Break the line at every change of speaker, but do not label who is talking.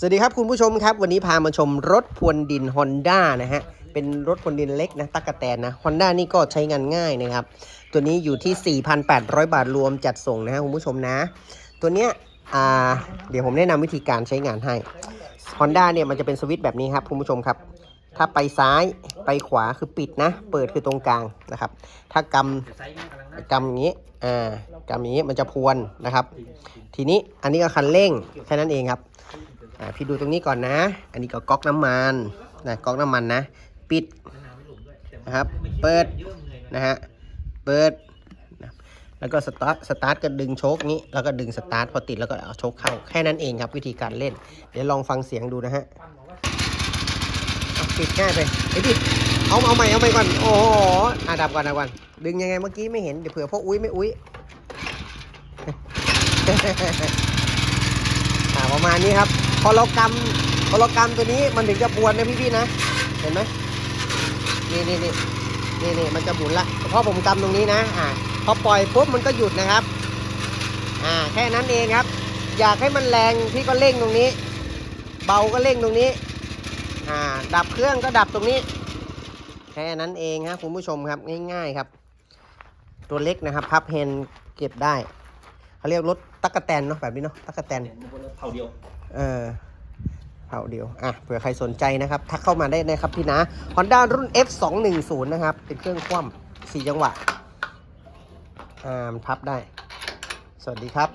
สวัสดีครับคุณผู้ชมครับ วันนี้พามาชมรถพรวนดิน Honda นะฮะ เป็นรถพรวนดินเล็กนะตักกะแตนนะ Honda นี่ก็ใช้งานง่ายนะครับ ตัวนี้อยู่ที่ 4,800 บาทรวมจัดส่งนะฮะคุณผู้ชมนะ ตัวเนี้ยอ่าเดี๋ยวผมแนะนำวิธีการใช้งานให้ Honda เนี่ยมันจะเป็นสวิตช์แบบนี้ครับคุณผู้ชมครับ ถ้าไปซ้ายไปขวาคือปิดนะ เปิดคือตรงกลางนะครับ ถ้ากำกำอย่างนี้อ่ากำอย่างนี้มันจะพวนนะครับ ทีนี้อันนี้ก็คันเร่งแค่นั้นเองครับ อ่าพี่ดูตรงนี้ก่อนนะ อันนี้ก็ก๊อกน้ำมันนะก๊อกน้ำมันนะ ปิดนะครับ เปิดนะฮะเปิดนะแล้วก็สตาร์ทสตาร์ทก็ดึงโชคนี้แล้วก็ดึงสตาร์ทพอติดแล้วก็เอาโชคเข้าแค่นั้นเองครับวิธีการเล่น เดี๋ยวลองฟังเสียงดูนะฮะปิดง่ายไปไอ้ยปิดเอาเอาใหม่เอาใหม่ก่อนโอ้โหอะดับก่อนดับก่อนดึงยังไงเมื่อกี้ไม่เห็นเดี๋ยวเผื่อพ่ออุ้ยไม่อุ้ยประมาณนี้ครับ พอเรากำพอเรากำตัวนี้มันถึงจะบวนนะพี่ๆนะ เห็นไหมนี่นี่นี่นี่นี่มันจะหมุนละเพราะผมกำตรงนี้นะอ่าพอปล่อยปุ๊บมันก็หยุดนะครับ อ่าแค่นั้นเองครับ อยากให้มันแรงพี่ก็เร่งตรงนี้ เบาก็เร่งตรงนี้ อ่า ดับเครื่องก็ดับตรงนี้ แค่นั้นเองครับคุณผู้ชมครับง่ายๆครับ ตัวเล็กนะครับพับเพนเก็บได้เขาเรียกรถตักกะแตนเนาะแบบนี้เนาะตักกะแตน
เผาเดียว
เออเผาเดียว อะ เผื่อใครสนใจนะครับ ทักเข้ามาได้นะครับพี่นะ Honda รุ่น F210 นะครับ เป็นเครื่องคว่ำสี่จังหวะอ่ามันพับได้ สวัสดีครับ